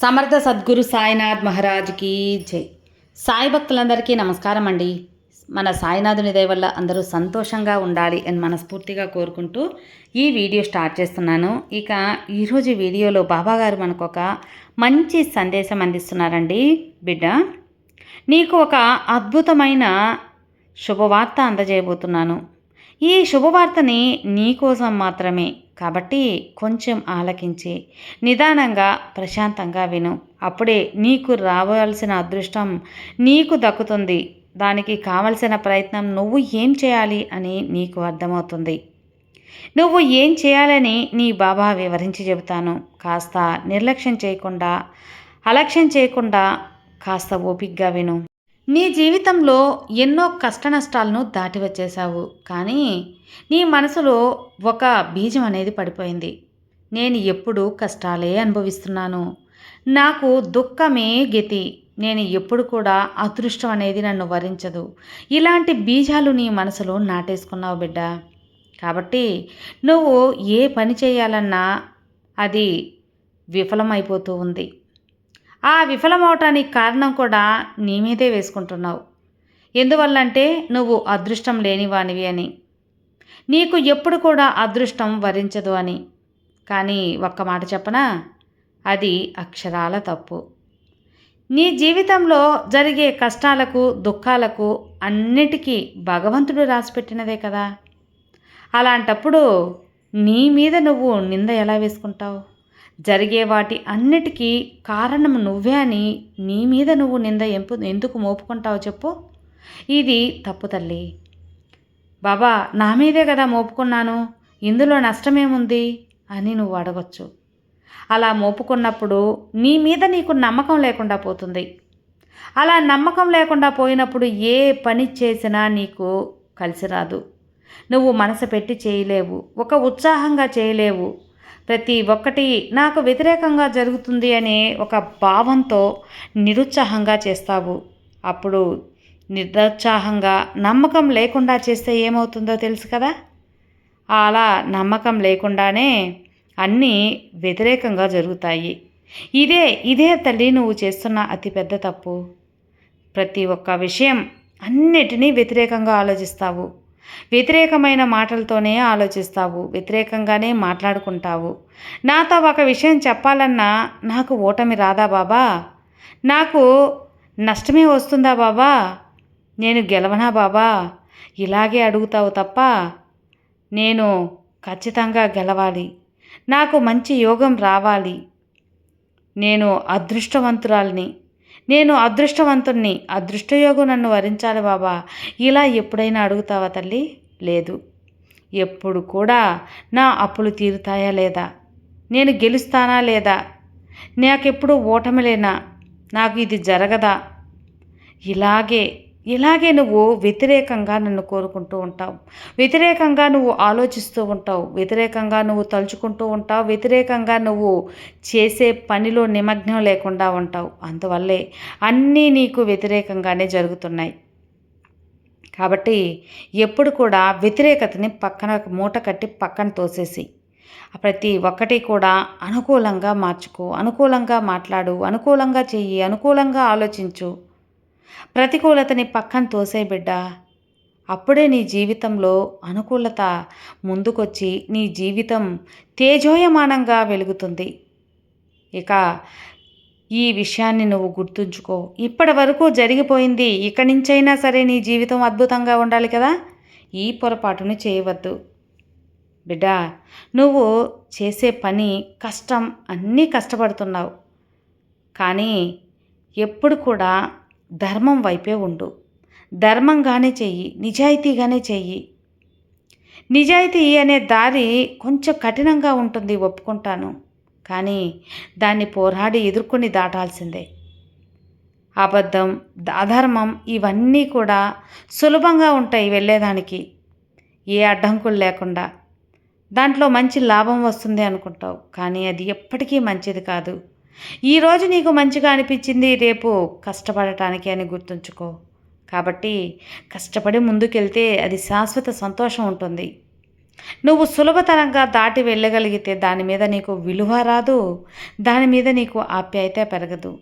సమర్థ సద్గురు సాయినాథ్ మహారాజ్కి జై. సాయి భక్తులందరికీ నమస్కారం అండి. మన సాయినాథుని దయ వల్ల అందరూ సంతోషంగా ఉండాలి అని మనస్ఫూర్తిగా కోరుకుంటూ ఈ వీడియో స్టార్ట్ చేస్తున్నాను. ఇక ఈరోజు వీడియోలో బాబాగారు మనకు ఒక మంచి సందేశం అందిస్తున్నారండి. బిడ్డ నీకు ఒక అద్భుతమైన శుభవార్త అందజేయబోతున్నాను. ఈ శుభవార్తని నీకోసం మాత్రమే కాబట్టి కొంచెం ఆలకించి నిదానంగా ప్రశాంతంగా విను. అప్పుడే నీకు రావాల్సిన అదృష్టం నీకు దక్కుతుంది. దానికి కావలసిన ప్రయత్నం నువ్వు ఏం చేయాలి అని నీకు అర్థమవుతుంది. నువ్వు ఏం చేయాలని నీ బాబా వివరించి చెబుతాను. కాస్త నిర్లక్ష్యం చేయకుండా అలక్ష్యం చేయకుండా కాస్త ఓపిగ్గా విను. నీ జీవితంలో ఎన్నో కష్ట నష్టాలను దాటి వచ్చేసావు కానీ నీ మనసులో ఒక బీజం అనేది పడిపోయింది. నేను ఎప్పుడు కష్టాలే అనుభవిస్తున్నాను. నాకు దుఃఖమే గతి. నేను ఎప్పుడు కూడా అదృష్టం అనేది నన్ను వరించదు. ఇలాంటి బీజాలు నీ మనసులో నాటేసుకున్నావు బిడ్డ. కాబట్టి నువ్వు ఏ పని చేయాలన్నా అది విఫలమైపోతూ ఉంది. ఆ విఫలమవటానికి కారణం కూడా నీ మీదే వేసుకుంటున్నావు. ఎందువల్లంటే నువ్వు అదృష్టం లేనివానివి అని. నీకు ఎప్పుడు కూడా అదృష్టం వరించదు అని. కానీ ఒక్క మాట చెప్పనా? అది అక్షరాల తప్పు. నీ జీవితంలో జరిగే కష్టాలకు దుఃఖాలకు అన్నిటికీ భగవంతుడు రాసిపెట్టినదే కదా. అలాంటప్పుడు నీ మీద నువ్వు నింద ఎలా వేసుకుంటావు? జరిగే వాటి అన్నిటికీ కారణం నువ్వే అని నీ మీద నువ్వు నింద ఎంపు ఎందుకు మోపుకుంటావు చెప్పు. ఇది తప్పు తల్లి. బాబా నా మీదే కదా మోపుకున్నాను. ఇందులో నష్టమేముంది అని నువ్వు అడగచ్చు. అలా మోపుకున్నప్పుడు నీ మీద నీకు నమ్మకం లేకుండా పోతుంది. అలా నమ్మకం లేకుండా పోయినప్పుడు ఏ పని చేసినా నీకు కలిసి రాదు. నువ్వు మనసు పెట్టి చేయలేవు. ఒక ఉత్సాహంగా చేయలేవు. ప్రతి ఒక్కటి నాకు వ్యతిరేకంగా జరుగుతుంది అనే ఒక భావంతో నిరుత్సాహంగా చేస్తావు. అప్పుడు నిరుత్సాహంగా నమ్మకం లేకుండా చేస్తే ఏమవుతుందో తెలుసు కదా? అలా నమ్మకం లేకుండానే అన్నీ వ్యతిరేకంగా జరుగుతాయి. ఇదే ఇదే తల్లి నువ్వు చేస్తున్న అతిపెద్ద తప్పు. ప్రతి ఒక్క విషయం అన్నిటినీ వ్యతిరేకంగా ఆలోచిస్తావు. వ్యతిరేకమైన మాటలతోనే ఆలోచిస్తావు వ్యతిరేకంగానే మాట్లాడుకుంటావు. నాతో ఒక విషయం చెప్పాలన్నా నాకు ఓటమి రాదా బాబా? నాకు నష్టమే వస్తుందా బాబా? నేను గెలవనా బాబా? ఇలాగే అడుగుతావు తప్ప నేను ఖచ్చితంగా గెలవాలి. నాకు మంచి యోగం రావాలి. నేను అదృష్టవంతురాల్ని. నేను అదృష్టవంతుణ్ణి. అదృష్టయోగం నన్ను వరించాలి బాబా. ఇలా ఎప్పుడైనా అడుగుతావా తల్లి? లేదు. ఎప్పుడు కూడా నా అప్పులు తీరుతాయా లేదా? నేను గెలుస్తానా లేదా? నాకెప్పుడు ఓటమి లేనా? నాకు ఇది జరగదా? ఇలాగే ఇలాగే నువ్వు వ్యతిరేకంగా నన్ను కోరుకుంటూ ఉంటావు. వ్యతిరేకంగా నువ్వు ఆలోచిస్తూ ఉంటావు. వ్యతిరేకంగా నువ్వు తలుచుకుంటూ ఉంటావు. వ్యతిరేకంగా నువ్వు చేసే పనిలో నిమగ్నం లేకుండా ఉంటావు. అందువల్లే అన్నీ నీకు వ్యతిరేకంగానే జరుగుతున్నాయి. కాబట్టి ఎప్పుడు కూడా వ్యతిరేకతని పక్కన మూట కట్టి పక్కన తోసేసి ప్రతి ఒక్కటి కూడా అనుకూలంగా మార్చుకో. అనుకూలంగా మాట్లాడు. అనుకూలంగా చెయ్యి. అనుకూలంగా ఆలోచించు. ప్రతికూలతని పక్కన తోసే బిడ్డ అప్పుడే నీ జీవితంలో అనుకూలత ముందుకొచ్చి నీ జీవితం తేజోయమానంగా వెలుగుతుంది. ఇక ఈ విషయాన్ని నువ్వు గుర్తుంచుకో. ఇప్పటి వరకు జరిగిపోయింది ఇక నుంచైనా సరే నీ జీవితం అద్భుతంగా ఉండాలి కదా? ఈ పొరపాటును చేయవద్దు. బిడ్డ నువ్వు చేసే పని కష్టం అన్నీ కష్టపడుతున్నావు. కానీ ఎప్పుడు కూడా ధర్మం వైపే ఉండు. ధర్మంగానే చెయ్యి నిజాయితీగానే చెయ్యి. నిజాయితీ అనే దారి కొంచెం కఠినంగా ఉంటుంది ఒప్పుకుంటాను. కానీ దాన్ని పోరాడి ఎదుర్కొని దాటాల్సిందే. అబద్ధం అధర్మం ఇవన్నీ కూడా సులభంగా ఉంటాయి వెళ్ళేదానికి. ఏ అడ్డంకులు లేకుండా. దాంట్లో మంచి లాభం వస్తుంది అనుకుంటావు. కానీ అది ఎప్పటికీ మంచిది కాదు. ఈరోజు నీకు మంచిగా అనిపించింది రేపు కష్టపడటానికి అని గుర్తుంచుకో. కాబట్టి కష్టపడి ముందుకెళ్తే అది శాశ్వత సంతోషం ఉంటుంది. నువ్వు సులభతరంగా దాటి వెళ్ళగలిగితే దాని మీద నీకు విలువ రాదు దాని మీద నీకు ఆప్యాయత పెరగదు.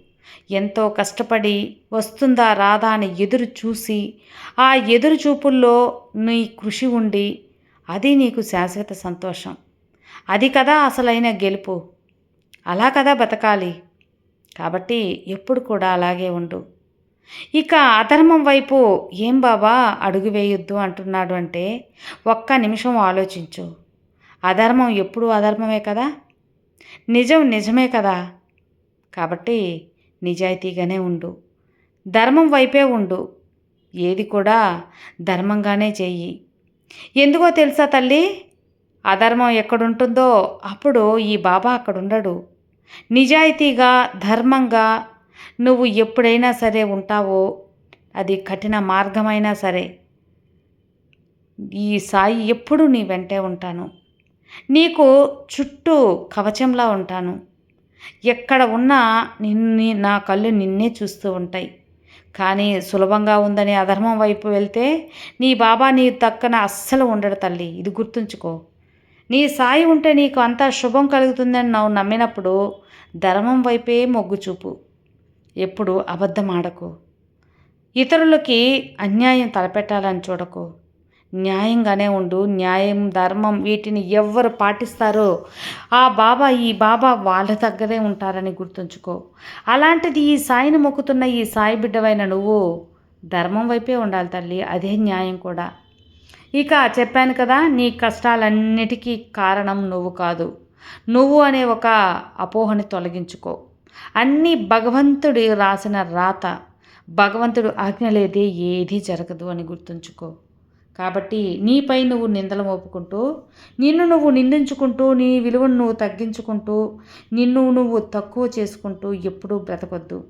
ఎంతో కష్టపడి వస్తుందా రాదా అని ఎదురు చూసి ఆ ఎదురు చూపుల్లో నీ కృషి ఉండి అది నీకు శాశ్వత సంతోషం. అది కదా అసలైన గెలుపు. అలా కదా బతకాలి. కాబట్టి ఎప్పుడు కూడా అలాగే ఉండు. ఇక అధర్మం వైపు ఏం బాబా అడుగు వేయొద్దు అంటున్నాడు అంటే ఒక్క నిమిషం ఆలోచించు. అధర్మం ఎప్పుడు అధర్మమే కదా? నిజం నిజమే కదా? కాబట్టి నిజాయితీగానే ఉండు. ధర్మం వైపే ఉండు. ఏది కూడా ధర్మంగానే చెయ్యి. ఎందుకో తెలుసా తల్లి? అధర్మం ఎక్కడుంటుందో అప్పుడు ఈ బాబా అక్కడ ఉండడు నిజాయితీగా ధర్మంగా నువ్వు ఎప్పుడైనా సరే ఉంటావో అది కఠిన మార్గమైనా సరే ఈ సాయి ఎప్పుడు నీ వెంటే ఉంటాను. నీకు చుట్టూ కవచంలా ఉంటాను. ఎక్కడ ఉన్నా నిన్ను నా కళ్ళు నిన్నే చూస్తూ ఉంటాయి. కానీ సులభంగా ఉందని అధర్మం వైపు వెళ్తే నీ బాబా నీ తక్కన అస్సలు ఉండడు తల్లి. ఇది గుర్తుంచుకో. నీ సాయి ఉంటే నీకు అంతా శుభం కలుగుతుందని నువ్వు నమ్మినప్పుడు ధర్మం వైపే మొగ్గు చూపు. ఎప్పుడు అబద్ధం ఆడకు. ఇతరులకి అన్యాయం తలపెట్టాలని చూడకు. న్యాయంగానే ఉండు. న్యాయం ధర్మం వీటిని ఎవరు పాటిస్తారో ఆ బాబా ఈ బాబా వాళ్ళ దగ్గరే ఉంటారని గుర్తుంచుకో. అలాంటిది ఈ సాయిని మొక్కుతున్న ఈ సాయి బిడ్డవైన నువ్వు ధర్మం వైపే ఉండాలి తల్లి. అదే న్యాయం కూడా. ఇక చెప్పాను కదా నీ కష్టాలన్నిటికీ కారణం నువ్వు కాదు. నువ్వు అనే ఒక అపోహని తొలగించుకో. అన్నీ భగవంతుడి రాసిన రాత భగవంతుడు ఆజ్ఞ లేదే ఏదీ జరగదు అని గుర్తుంచుకో. కాబట్టి నీపై నువ్వు నిందలు మోపుకుంటూ నిన్ను నువ్వు నిందించుకుంటూ నీ విలువను నువ్వు తగ్గించుకుంటూ నిన్ను నువ్వు తక్కువ చేసుకుంటూ ఎప్పుడూ బ్రతకొద్దు.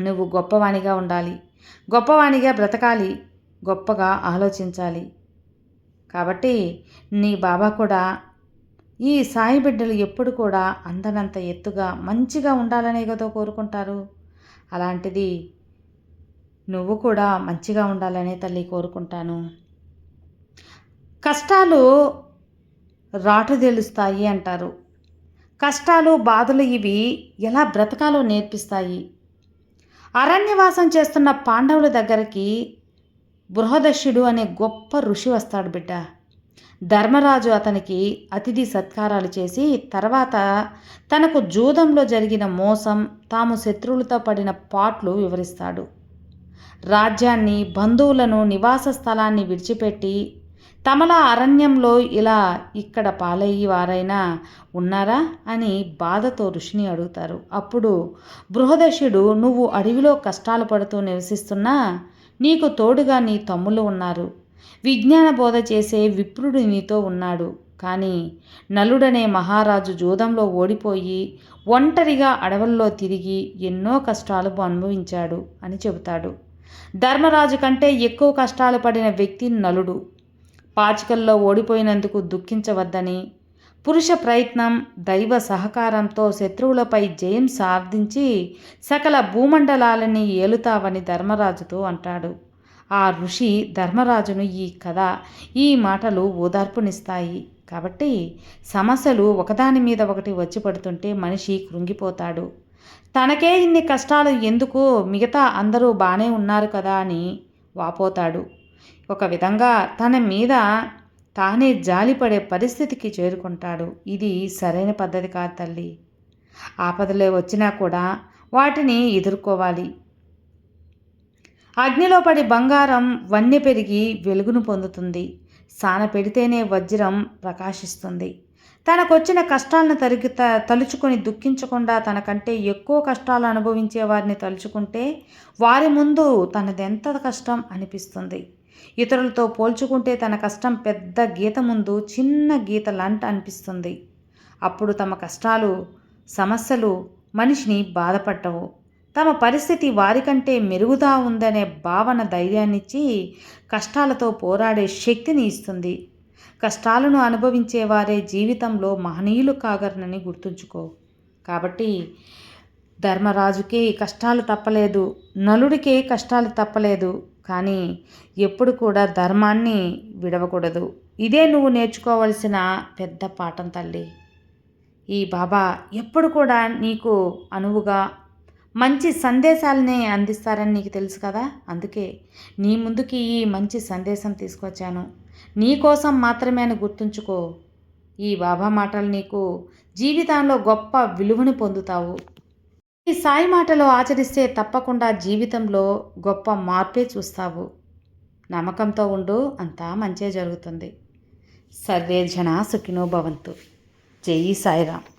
నువ్వు గొప్పవాణిగా ఉండాలి. గొప్పవాణిగా బ్రతకాలి. గొప్పగా ఆలోచించాలి. కాబట్టి నీ బాబా కూడా ఈ సాయి బిడ్డలు ఎప్పుడు కూడా అందనంత ఎత్తుగా మంచిగా ఉండాలనే కదా కోరుకుంటారు. అలాంటిది నువ్వు కూడా మంచిగా ఉండాలనే తల్లి కోరుకుంటాను. కష్టాలు రాటు తెలుస్తాయి అంటారు. కష్టాలు బాధలు ఇవి ఎలా బ్రతకాలో నేర్పిస్తాయి. అరణ్యవాసం చేస్తున్న పాండవుల దగ్గరికి బృహదశుడు అనే గొప్ప ఋషి వస్తాడు బిడ్డ. ధర్మరాజు అతనికి అతిథి సత్కారాలు చేసి తర్వాత తనకు జూదంలో జరిగిన మోసం తాము శత్రువులతో పడిన పాట్లు వివరిస్తాడు. రాజ్యాన్ని బంధువులను నివాస స్థలాన్ని విడిచిపెట్టి తమల అరణ్యంలో ఇలా ఇక్కడ పాలయ్యి వారైనా ఉన్నారా అని బాధతో ఋషిని అడుగుతారు. అప్పుడు బృహదశుడు నువ్వు అడవిలో కష్టాలు పడుతూ నివసిస్తున్నా నీకు తోడుగా నీ తమ్ములు ఉన్నారు. విజ్ఞాన బోధ చేసే విప్రుడు నీతో ఉన్నాడు. కానీ నలుడనే మహారాజు జూదంలో ఓడిపోయి ఒంటరిగా అడవుల్లో తిరిగి ఎన్నో కష్టాలు అనుభవించాడు అని చెబుతాడు. ధర్మరాజు కంటే ఎక్కువ కష్టాలు పడిన వ్యక్తి నలుడు. పాచికల్లో ఓడిపోయినందుకు దుఃఖించవద్దని పురుష ప్రయత్నం దైవ సహకారంతో శత్రువులపై జయం సాధించి సకల భూమండలాలని ఏలుతావని ధర్మరాజుతో అంటాడు. ఆ ఋషి ధర్మరాజును ఈ కథ ఈ మాటలు ఓదార్పునిస్తాయి. కాబట్టి సమస్యలు ఒకదాని మీద ఒకటి వచ్చి పడుతుంటే మనిషి కృంగిపోతాడు. తనకే ఇన్ని కష్టాలు ఎందుకు? మిగతా అందరూ బాగానే ఉన్నారు కదా అని వాపోతాడు. ఒక విధంగా తన మీద తానే జాలిపడే పరిస్థితికి చేరుకుంటాడు. ఇది సరైన పద్ధతి కాదు తల్లి. ఆపదలే వచ్చినా కూడా వాటిని ఎదుర్కోవాలి. అగ్నిలో పడి బంగారం వన్నె పెరిగి వెలుగును పొందుతుంది. సాన పెడితేనే వజ్రం ప్రకాశిస్తుంది. తనకొచ్చిన కష్టాలను తరిగి త తలుచుకొని దుఃఖించకుండా తనకంటే ఎక్కువ కష్టాలు అనుభవించే వారిని తలుచుకుంటే వారి ముందు తనదెంత కష్టం అనిపిస్తుంది. ఇతరులతో పోల్చుకుంటే తన కష్టం పెద్ద గీత ముందు చిన్న గీత లంట అనిపిస్తుంది. అప్పుడు తమ కష్టాలు సమస్యలు మనిషిని బాధపట్టవు. తమ పరిస్థితి వారికంటే మెరుగుదా ఉందనే భావన ధైర్యాన్నిచ్చి కష్టాలతో పోరాడే శక్తిని ఇస్తుంది. కష్టాలను అనుభవించేవారే జీవితంలో మహనీయులు కాగరనని గుర్తుంచుకో. కాబట్టి ధర్మరాజుకి కష్టాలు తప్పలేదు నలుడికే కష్టాలు తప్పలేదు కానీ ఎప్పుడు కూడా ధర్మాన్ని విడవకూడదు. ఇదే నువ్వు నేర్చుకోవలసిన పెద్ద పాఠం తల్లి. ఈ బాబా ఎప్పుడు కూడా నీకు అనువుగా మంచి సందేశాలని అందిస్తారని నీకు తెలుసు కదా? అందుకే నీ ముందుకి ఈ మంచి సందేశం తీసుకొచ్చాను. నీ కోసం మాత్రమే అని గుర్తుంచుకో. ఈ బాబా మాటలు నీకు జీవితంలో గొప్ప విలువని పొందుతావు. ఈ సాయి మాటలు ఆచరిస్తే తప్పకుండా జీవితంలో గొప్ప మార్పే చూస్తావు. నమ్మకంతో ఉండు అంతా మంచే జరుగుతుంది. సర్వే జన సుఖినో భవంతు. జై సాయిరామ్.